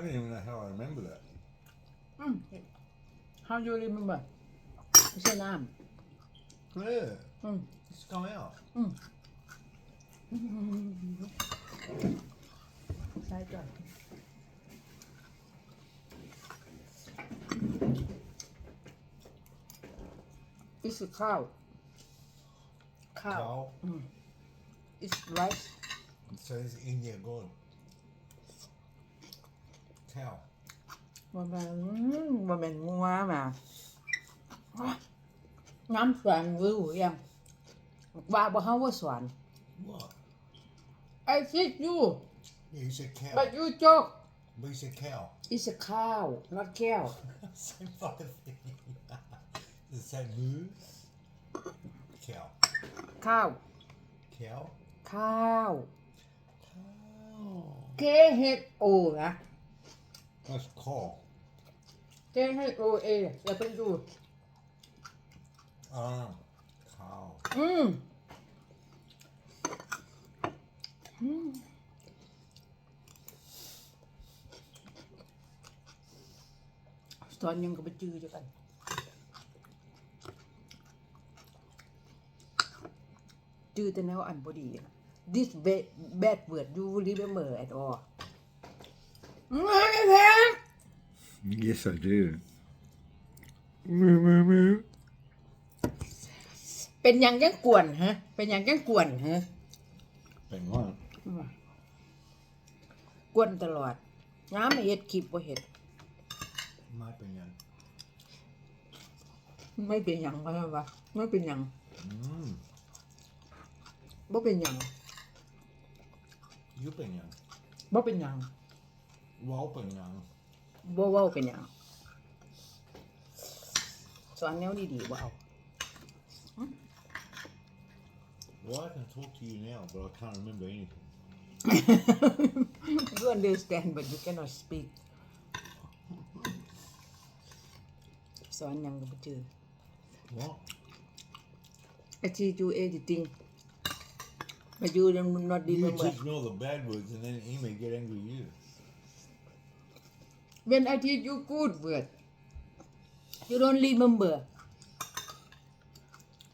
don't even know how I remember that. อืม How you remember ไม่ใช่น้ Yeah, ำอืม it's come out. ใช่จ้ะ This is ข้าวข้าว Cow. It's rice It says India God. Cow. มันเป็นมันเป็นงัวมาน้ำสวนวิวยังว่าบ่เฮาว่าสวน What? I said you Yeah, you said cow. but you joke But you said cow. it's a cow not cow same fucking thing. Does it say moo? Cow. ข้าว Cow? ข้าว Cow. K H O นะ That's called. K H O A อย่าเพิ่งดู Ah, cow. อืมอืม ตอนยังก็ไปจื้อจะกัน จื้อแต่แนวอันบดี this bad bad word you remember at all ไม่แพง Yes, I do. Moo moo moo. เป็นหยังยังกวนฮะ เป็นหยังยังกวนฮะ Been one. กวนตลอดน้ำไม่เห็ดคลิปว่าเห็ด My opinion. ไม่เป็นหยังก็ได้ปะไม่เป็นหยัง Mm. บ่เป็นหยัง You opinion. บ่เป็นหยัง Well opinion. บ่เว้าเป็นหยังสอนแนวดีๆบ่เอา Well, I can talk to you now, but I can't remember anything. you understand but you cannot speak สอนหยังก็บ่จือ What? I teach you everything but you don't not You remember teach me all the bad words, and then he may get angry with you. When I teach you good word you don't remember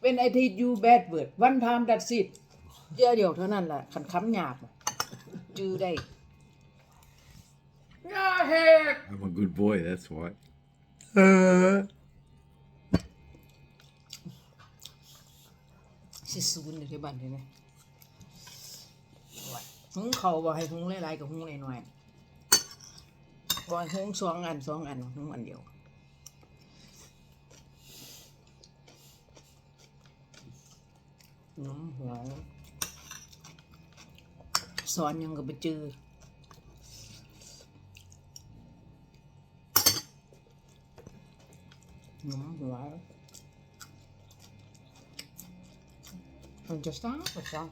when I teach you bad word one time that's it เดียวเดียวเท่านั้นแหละคันคำหยาบน่ะจื้อได้อย่าเฮ็ด I'm a good boy, that's why. สิศูนย์อยู่ที่บ้านนี่นะหุงเขาวบอกให้หุงหลายๆกับหุงหน่อยๆ บอกให้หุงสองอันสองอันหุงอันเดียวน้ำหัวสอนยังก็ไปจือน้ำหัวมันจะสร้างก็สร้าง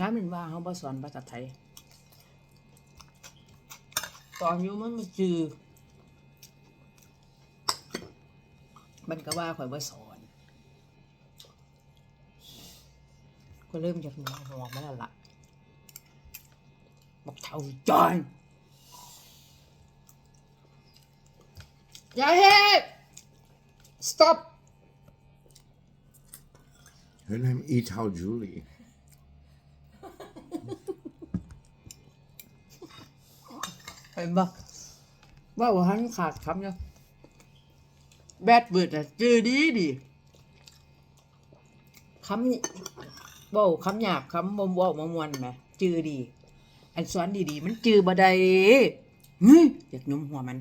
น้ำเป็นว่าเขาบ่สอนภาษาไทย ตอนอยู่มันมันจือมันก็ว่าข่อยบ่สอน ก็เริ่มจากหัวหัวมาแล้วล่ะบอกเท่าจอนอย่าเฮ็ด stop Her name Ital Julie. เห็นปะว่าว่าหันขาดคำเนี่ยแบดเบิร์ดอะจือดีดีคำเว่าคำหยาบคำบมว่ามมวนไหมจือดี อันสอนดีๆ มันจือบ่ได้เฮ้ยอยากนุ่มหัวมัน